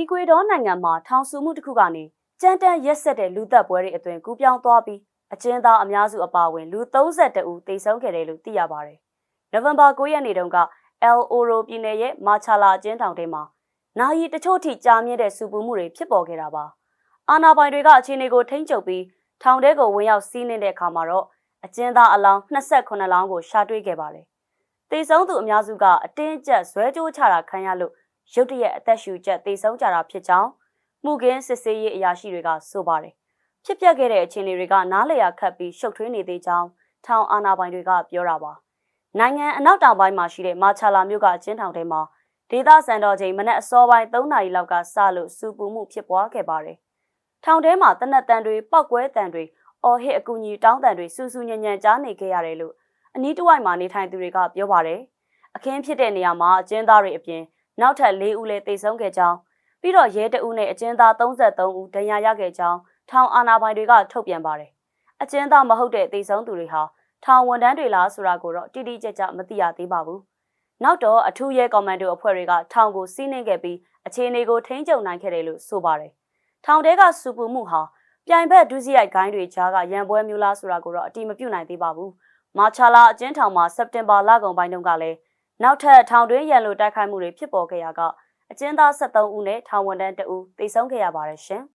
အီကွေဒေါနိုင်ငံမှာထောင်ဆူမှုတစ်ခုကနေကြမ်းတမ်းရက်ဆက်တဲ့လူသက်ပွဲတွေအတွင်ကူးပြောင်းသွားပြီးအကျဉ်းသားအများစုအပါအဝင်လူ32ဦးသေဆုံးခဲ့တယ်လို့သိရပါတယ်။နိုဝင်ဘာ9ရက်နေ့တုန်းက El Oro ပြည်နယ်ရဲ့မာချာလာအကျဉ်းထောင်ထဲမှာနာယီတချို့ထိကြာမြင့်တဲ့စူပူမှုတွေဖြစ်ပေါ်ခဲ့တာပါ။အာနာပိုင်တွေကအခြေအနေကိုထိန်းချုပ်ပြီးထောင်ထဲကိုဝင်ရောက်စီးနှင်းတဲ့အခါမှာတော့အကျဉ်းသားအလောင်း28လောင်းကိုရှာတွေ့ခဲ့ပါတယ်။သေဆုံးသူအများစုကအတင်းကျပ်ဇွဲကြိုးချတာခံရလို့ ရုတ်တရက်အသက်ရှူကျက်သေဆုံးကြတာဖြစ်ကြောင်းမှုကင်းစစ်ဆေးရေးအရာရှိတွေကဆိုပါတယ်။ဖြစ်ပျက်ခဲ့တဲ့အခြေအနေတွေကနားလည်ရခတ်ပြီးရှုပ်ထွေးနေသေးကြောင်းထောင်အာဏာပိုင်တွေကပြောတာပါ။နိုင်ငံအနောက်တောင်ပိုင်းမှာရှိတဲ့မာချာလာမြို့ကအကျဉ်းထောင်ထဲမှာဒေသစံတော်ချိန်မနက်အစောပိုင်း3နာရီလောက်ကစလို့စူပူမှုဖြစ်ပွားခဲ့ပါတယ်။ထောင်ထဲမှာတနက်တန်တွေပောက်ကွဲတန်တွေအော်ဟစ်အကူအညီတောင်းတန်တွေစူးစူးညံ့ညံ့ကြားနေခဲ့ရတယ်လို့အနီးတစ်ဝိုက်မှာနေထိုင်သူတွေကပြောပါတယ်။အခင်းဖြစ်တဲ့နေရာမှာအကျဉ်းသားတွေအပြင် နောက်ထပ်၄ဦးလည်းသေဆုံးခဲ့ကြောင်းပြီးတော့ရဲတအုပ်နဲ့အကျဉ်းသား33ဦးဒဏ်ရာရခဲ့ကြောင်းထောင်အာဏာပိုင်တွေကထုတ်ပြန်ပါတယ်။အကျဉ်းသားမဟုတ်တဲ့သေဆုံးသူတွေဟာထောင်ဝန်ထမ်းတွေလားဆိုတာကိုတော့တိတိကျကျမသိရသေးပါဘူး။နောက်တော့အထူးရဲကွန်မန်ဒိုအဖွဲ့တွေကထောင်ကိုစီးနှင်းခဲ့ပြီးအခြေအနေကိုထိန်းချုပ်နိုင်ခဲ့တယ်လို့ဆိုပါတယ်။ထောင်တဲကစူပူမှုဟာပြိုင်ဘက်ဒုစရိုက်ဂိုင်းတွေကြားကရန်ပွဲမျိုးလားဆိုတာကိုတော့အတိမပြုနိုင်သေးပါဘူး။မာချာလာအကျဉ်းထောင်မှာစက်တင်ဘာလကုန်ပိုင်းတုန်းကလည်း နောက်ထပ်ထောင်တွင်းရန်လိုတိုက်ခိုက်မှုတွေဖြစ်ပေါ်ခဲ့ရာကအကျဉ်းသား73ဦးနဲ့ထောင်ဝန်ထမ်း2ဦးသေဆုံးခဲ့ရပါတယ်ရှင်။